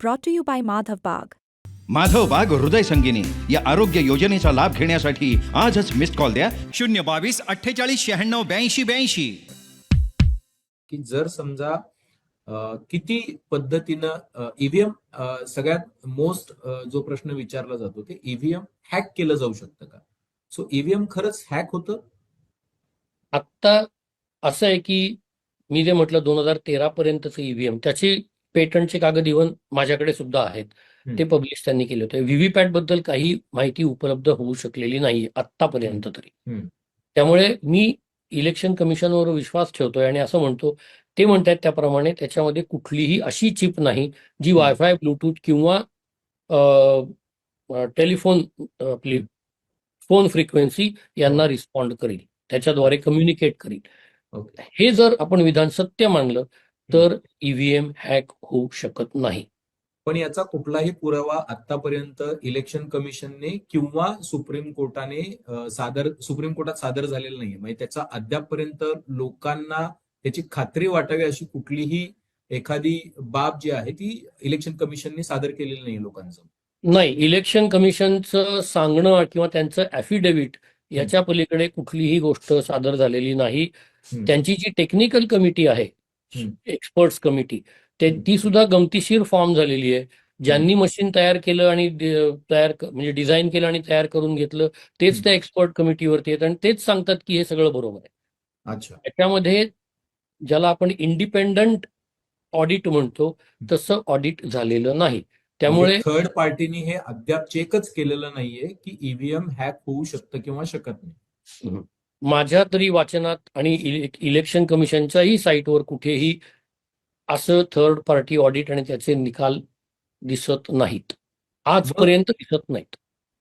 brought to you by Madhav Bag. Madhav बाग हृदय संगिनी या आरोग्य योजनेचा लाभ घेण्यासाठी आजच मिस्ड कॉल द्या. शून्य बावीस अठ्ठेचाळीस शहाण्णव ब्याऐंशी ब्याऐंशी. की जर समजा अ, किती पद्धतीनं ईव्हीएम सगळ्यात मोस्ट जो प्रश्न विचारला जातो ते ईव्हीएम हॅक केलं जाऊ शकतं का? सो ईव्हीएम खरंच हॅक होतं? आत्ता असं आहे की मी जे म्हटलं दोन हजार तेरा पर्यंतचं ईव्हीएम त्याची पेटंटचे कागद इव्हन माझ्याकडे सुद्धा आहेत. ते पब्लिश त्यांनी केले होते. व्हीव्हीपॅटबद्दल काही माहिती उपलब्ध होऊ शकलेली नाही आत्तापर्यंत तरी. त्यामुळे मी इलेक्शन कमिशनवर विश्वास ठेवतोय आणि असं म्हणतो ते म्हणतात त्याप्रमाणे त्याच्यामध्ये कुठलीही अशी चिप नाही जी वायफाय ब्लूटूथ किंवा टेलिफोन आपली फोन फ्रिक्वेन्सी यांना रिस्पॉन्ड करेल. त्याच्याद्वारे कम्युनिकेट करेल. हे जर आपण विधान सत्य मानलं तर ईव्हीएम हॅक होऊ शकत नाही. पण याचा कुठलाही पुरावा आतापर्यंत इलेक्शन कमिशनने किंवा सुप्रीम कोर्टाने सादर सुप्रीम कोर्टात सादर झालेला नाहीये. म्हणजे त्याचा अद्यापपर्यंत लोकांना त्याची खात्री वाटावी अशी कुठलीही एखादी बाब जी आहे ती इलेक्शन कमिशनने सादर केलेली नाही लोकांचं. नाही इलेक्शन कमिशनचं सांगणं किंवा त्यांचं ॲफिडेव्हिट याच्या पलीकडे कुठलीही गोष्ट सादर झालेली नाही. त्यांची जी टेक्निकल कमिटी आहे. एक्सपर्ट्स कमिटी ते सुद्धा गमतीशीर फॉर्म झालेली आहे. ज्यांनी मशीन तयार केलं आणि तयार म्हणजे डिझाईन केलं आणि तयार करून घेतलं तेच. त्या एक्सपर्ट कमिटीवरती आहेत. आणि तेच सांगतात की हे सगळं बरोबर आहे. अच्छा. त्याच्यामध्ये ज्याला आपण इंडिपेंडंट ऑडिट म्हणतो तसं ऑडिट झालेलं नाही. त्यामुळे थर्ड पार्टीने हे अद्याप चेकच केलेलं नाहीये की ईव्हीएम हॅक होऊ शकतं किंवा शकत नाही. माझ्या तरी वाचनात आणि इलेक्शन कमिशनच्याही साईटवर कुठेही असं थर्ड पार्टी ऑडिट आणि त्याचे निकाल दिसत नाहीत. आजपर्यंत दिसत नाहीत.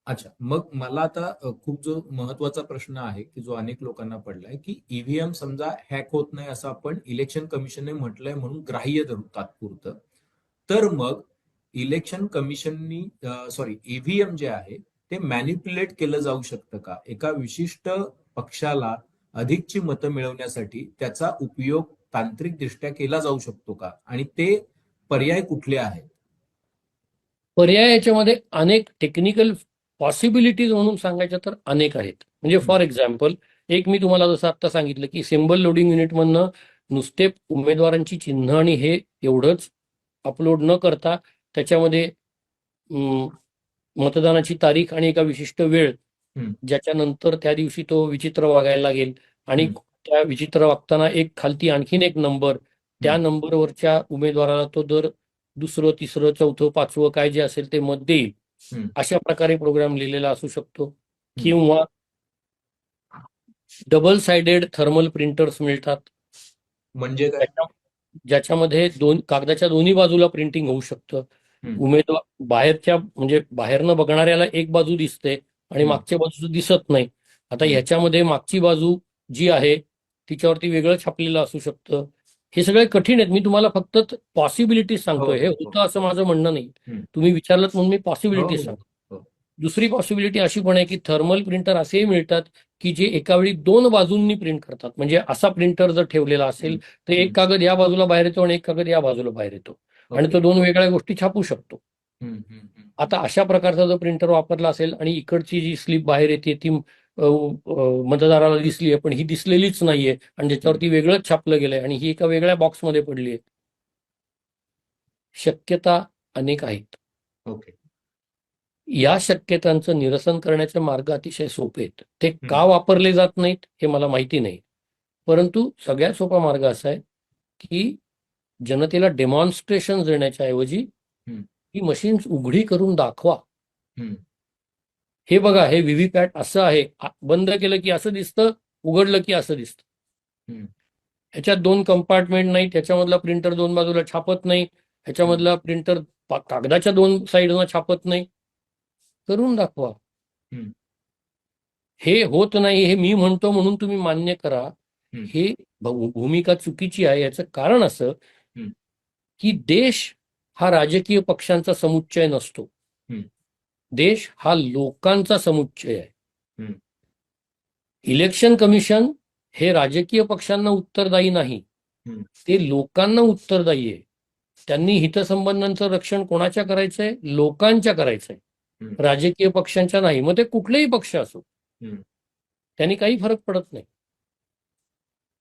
अच्छा. मग मला आता खूप जो महत्त्वाचा प्रश्न आहे की जो अनेक लोकांना पडलाय की ईव्हीएम समजा हॅक होत नाही असं आपण इलेक्शन कमिशनने म्हटलंय म्हणून ग्राह्य धरू तात्पुरतं. तर मग इलेक्शन कमिशननी सॉरी ईव्हीएम जे आहे ते मॅनिप्युलेट केलं जाऊ शकतं का? एका विशिष्ट पक्षाला अधिकची मतं मिळवण्यासाठी त्याचा उपयोग तांत्रिकदृष्ट्या केला जाऊ शकतो का? आणि ते पर्याय कुठले आहेत? पर्याय याच्यामध्ये अनेक टेक्निकल पॉसिबिलिटीज म्हणून सांगायच्या तर अनेक आहेत. म्हणजे फॉर एक्झाम्पल एक मी तुम्हाला जसं आता सांगितलं की सिम्बल लोडिंग युनिटमधनं नुसते उमेदवारांची चिन्ह आणि हे एवढंच अपलोड न करता त्याच्यामध्ये मतदानाची तारीख आणि एका विशिष्ट वेळ ज्याच्यानंतर त्या दिवशी तो विचित्र वागायला लागेल. आणि. त्या विचित्र वागताना एक खालती आणखीन एक नंबर. त्या. नंबरवरच्या उमेदवाराला तो दर दुसरं तिसरं चौथं पाचवं काय जे असेल ते मत देईल. अशा प्रकारे प्रोग्राम लिहिलेला असू शकतो. किंवा डबल साइडेड थर्मल प्रिंटर्स मिळतात. म्हणजे ज्याच्यामध्ये दोन कागदाच्या दोन्ही बाजूला प्रिंटिंग होऊ शकतं. उमेदवार बाहेरच्या म्हणजे बाहेरनं बघणाऱ्याला एक बाजू दिसते. आणि. मागच्या बाजूचं दिसत नाही आता. ह्याच्यामध्ये मागची बाजू जी आहे तिच्यावरती वेगळं छापलेलं असू शकतं हे सगळे कठीण आहेत मी तुम्हाला फक्त पॉसिबिलिटीज सांगतोय हो, हे हो. होतं असं माझं म्हणणं नाही. तुम्ही विचारलं म्हणून मी पॉसिबिलिटीज हो, सांगतो. दुसरी पॉसिबिलिटी अशी पण आहे की थर्मल प्रिंटर असेही मिळतात की जे एका वेळी दोन बाजूंनी प्रिंट करतात म्हणजे असा प्रिंटर जर ठेवलेला असेल तर. एक कागद या बाजूला बाहेर येतो आणि एक कागद या बाजूला बाहेर येतो आणि तो दोन वेगळ्या गोष्टी छापू शकतो हम्म, हम्म, हम्म. आता अशा प्रकारचा जर प्रिंटर वापरला असेल आणि इकडची जी स्लिप बाहेर येते ती अ, अ, मतदाराला दिसली आहे पण ही दिसलेलीच नाहीये आणि ज्याच्यावरती वेगळंच छापलं गेलंय आणि ही एका वेगळ्या बॉक्समध्ये पडली आहे. शक्यता अनेक आहेत. ओके. या शक्यतांचं निरसन करण्याचे मार्ग अतिशय सोपे आहेत. ते का वापरले जात नाहीत हे मला माहिती नाही. परंतु सगळ्यात सोपा मार्ग असा आहे की जनतेला डेमॉन्स्ट्रेशन देण्याच्या ऐवजी. ही मशीन्स उघडी करून दाखवा. हे बघा हे व्हीव्हीपॅट असं आहे बंद केलं की असं दिसतं उघडलं की असं दिसतं. ह्याच्यात दोन कंपार्टमेंट नाही त्याच्यामधला प्रिंटर दोन बाजूला छापत नाही ह्याच्यामधला प्रिंटर कागदाच्या दोन साईडला छापत नाही करून दाखवा. हे होत नाही हे मी म्हणतो म्हणून तुम्ही मान्य करा. हे भूमिका चुकीची आहे याचं कारण असं. की देश हा राजकीय पक्षांचा समुच्चय नसतो. देश हा लोकांचा समुच्चय आहे. इलेक्शन कमिशन हे राजकीय पक्षांना उत्तरदायी नाही. ते लोकांना उत्तरदायी आहे त्यांनी हितसंबंधांचं रक्षण कोणाच्या करायचंय लोकांच्या करायचंय. राजकीय पक्षांच्या नाही मग ते कुठलेही पक्ष असो. त्यांनी काही फरक पडत नाही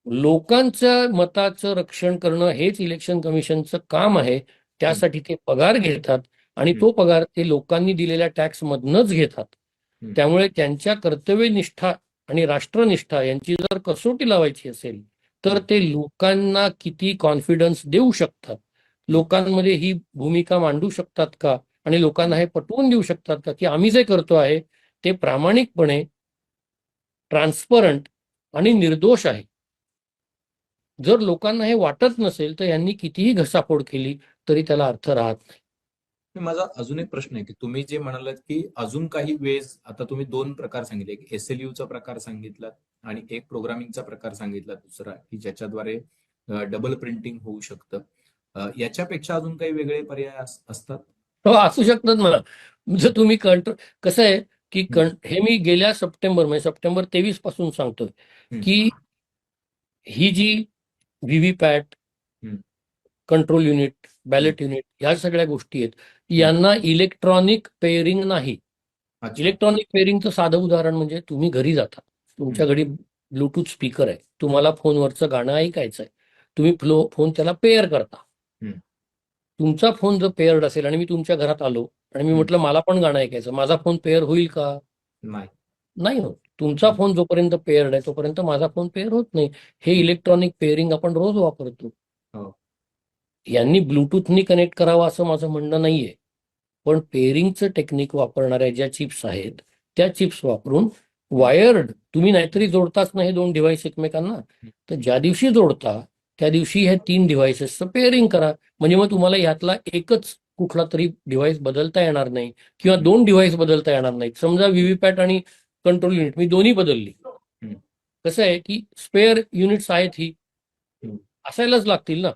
लोकांच्या मताचं रक्षण करणं हेच इलेक्शन कमिशनचं काम आहे त्यासाठी ते पगार घेतात आणि तो पगार ते लोकांनी दिलेल्या टॅक्स मधनच घेतात. त्यामुळे त्यांच्या कर्तव्यनिष्ठा आणि राष्ट्रनिष्ठा यांची जर कसोटी लावायची असेल तर ते लोकांना किती कॉन्फिडन्स देऊ शकतात? लोकांमध्ये ही भूमिका मांडू शकतात का? आणि लोकांना हे पटवून देऊ शकतात का की आम्ही जे करतो आहे ते प्रामाणिकपणे ट्रान्सपरंट आणि निर्दोष आहे. जर लोकांना हे वाटत नसेल तर यांनी कितीही घसाफोड केली तरी त्याला अर्थ राहत नाही. माझा अजून एक प्रश्न आहे की तुम्ही जे म्हणालात की अजून काही वेज आता तुम्ही दोन प्रकार सांगितले एक एसएलयू चा प्रकार सांगितलात आणि एक प्रोग्रामिंगचा प्रकार सांगितला दुसरा की ज्याच्याद्वारे डबल प्रिंटिंग होऊ शकतं. याच्यापेक्षा अजून काही वेगळे पर्याय अस- असतात? हो असू शकतात मला. जर तुम्ही कंट्रोल कसं आहे की कं- हे मी गेल्या सप्टेंबर म्हणजे सप्टेंबर तेवीसपासून सांगतोय. की ही जी VVPAT. Control unit ballot unit ह्या सगळ्या गोष्टी आहेत. यांना इलेक्ट्रॉनिक पेअरिंग नाही. इलेक्ट्रॉनिक पेअरिंगचं साधं उदाहरण म्हणजे तुम्ही घरी जाता. तुमच्या घरी ब्लूटूथ स्पीकर आहे. तुम्हाला फोनवरचं गाणं ऐकायचं आहे तुम्ही फ्लो फोन त्याला पेअर करता. तुमचा फोन जर पेअर्ड असेल आणि मी तुमच्या घरात आलो आणि मी म्हटलं मला पण गाणं ऐकायचं. माझा फोन पेअर होईल का? नाही. होत. तुमचा फोन जोपर्यंत पेअर्ड आहे तोपर्यंत माझा फोन पेअर होत नाही. हे इलेक्ट्रॉनिक पेअरिंग आपण रोज वापरतो. यांनी ब्लूटूथनी कनेक्ट करावं असं माझं म्हणणं नाहीये. पण पेअरिंगचं टेक्निक वापरणाऱ्या ज्या चिप्स आहेत त्या चिप्स वापरून वायर्ड तुम्ही नाहीतरी जोडताच नाही दोन डिव्हाइस एकमेकांना तर ज्या दिवशी जोडता त्या दिवशी ह्या तीन डिव्हाइसेसचं पेअरिंग करा. म्हणजे मग तुम्हाला यातला एकच कुठला तरी डिव्हाइस बदलता येणार नाही किंवा दोन डिव्हाइस बदलता येणार नाहीत. समजा व्हीव्हीपॅट आणि कंट्रोल युनिट मी दोन्ही बदलली. कसं आहे की स्पेअर युनिट्स आहेत ही. असायलाच लागतील ना.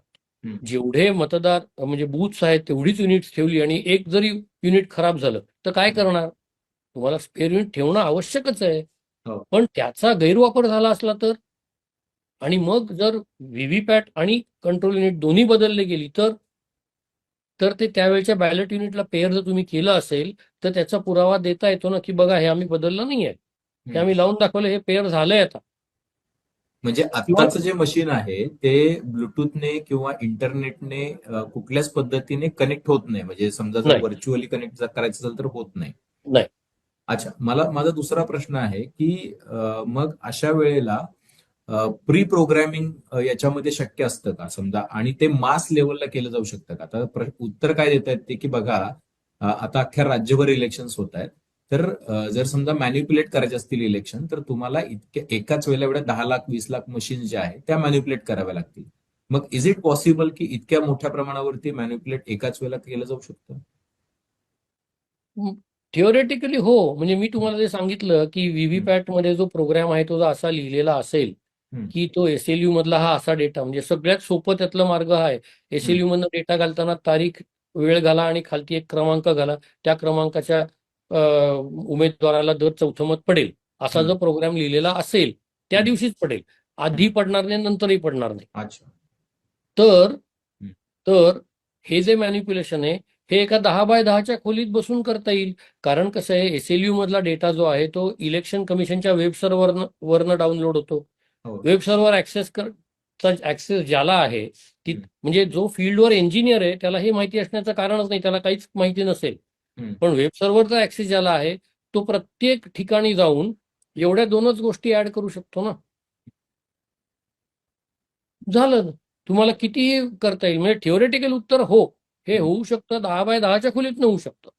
जेवढे मतदार म्हणजे बूथ्स आहेत तेवढीच युनिट्स ठेवली आणि एक जरी युनिट खराब झालं तर काय करणार? तुम्हाला स्पेअर युनिट ठेवणं आवश्यकच आहे. हो. पण त्याचा गैरवापर झाला असला तर? आणि मग जर व्हीव्हीपॅट आणि कंट्रोल युनिट दोन्ही बदलले गेली तर? तर ते त्यावेळच्या बॅलेट युनिटला पेअर जर तुम्ही केलं असेल तर त्याचा पुरावा देता येतो ना की बघा हे आम्ही बदललं नाहीये. हे आम्ही लावून दाखवलं हे पेअर झालंय आता. म्हणजे आत्ताचं जे मशीन आहे ते ब्लूटूथने किंवा इंटरनेटने कुठल्याच पद्धतीने कनेक्ट होत नाही. म्हणजे समजा जर. व्हर्च्युअली कनेक्ट जर करायचं असेल तर होत नाही. नाही. अच्छा मला माझा दुसरा प्रश्न आहे की मग अशा वेळेला प्री प्रोग्रामिंग याच्यामध्ये शक्य असतं का? समजा आणि ते मास लेवलला केलं जाऊ शकतं का? आता प्र- उत्तर काय देत आहेत ते की बघा आता अख्ख्या राज्यभर इलेक्शन्स होत आहेत. तर जर समजा मॅन्युप्युलेट करायचे असतील इलेक्शन तर तुम्हाला इतक्या एकाच वेळेला एवढ्या दहा लाख वीस लाख मशीन ज्या आहेत त्या मॅन्युप्युलेट कराव्या लागतील. मग इज इट पॉसिबल की इतक्या मोठ्या प्रमाणावरती मॅन्युप्युलेट एकाच वेळेला केलं जाऊ शकतं? थिओरेटिकली हो. म्हणजे मी तुम्हाला जे सांगितलं की व्हीव्हीपॅटमध्ये जो प्रोग्राम आहे तो जर असा लिहिलेला असेल. की तो एसएलयू मधला हा असा डेटा म्हणजे सगळ्यात सोपं त्यातला मार्ग हा आहे. एसएलयू मधनं डेटा घालताना तारीख वेळ घाला आणि खालती एक क्रमांक घाला. त्या क्रमांकाच्या उमेदवाराला दर चौथं मत पडेल असा. जर प्रोग्राम लिहिलेला असेल त्या दिवशीच पडेल आधी पडणार नाही नंतरही पडणार नाही अच्छा तर. तर हे जे मॅनिप्युलेशन आहे हे एका दहा बाय दहाच्या खोलीत बसून करता येईल कारण कसं आहे एसएलयू मधला डेटा जो आहे तो इलेक्शन कमिशनच्या वेब सर्व्हर वरनं डाउनलोड होतो. वेब सर्व्हर ऍक्सेस कर ऍक्सेस ज्याला आहे ती. म्हणजे जो फील्डवर इंजिनियर आहे त्याला हे माहिती असण्याचं कारणच नाही त्याला काहीच माहिती नसेल. पण वेब सर्व्हरचा ऍक्सेस ज्याला आहे. तो प्रत्येक ठिकाणी जाऊन एवढ्या दोनच गोष्टी ऍड करू शकतो ना? झालं. तुम्हाला कितीही करता येईल. म्हणजे थिओरिटिकल उत्तर हो. हे होऊ शकतं. दहा बाय दहाच्या खोलीत होऊ शकतं.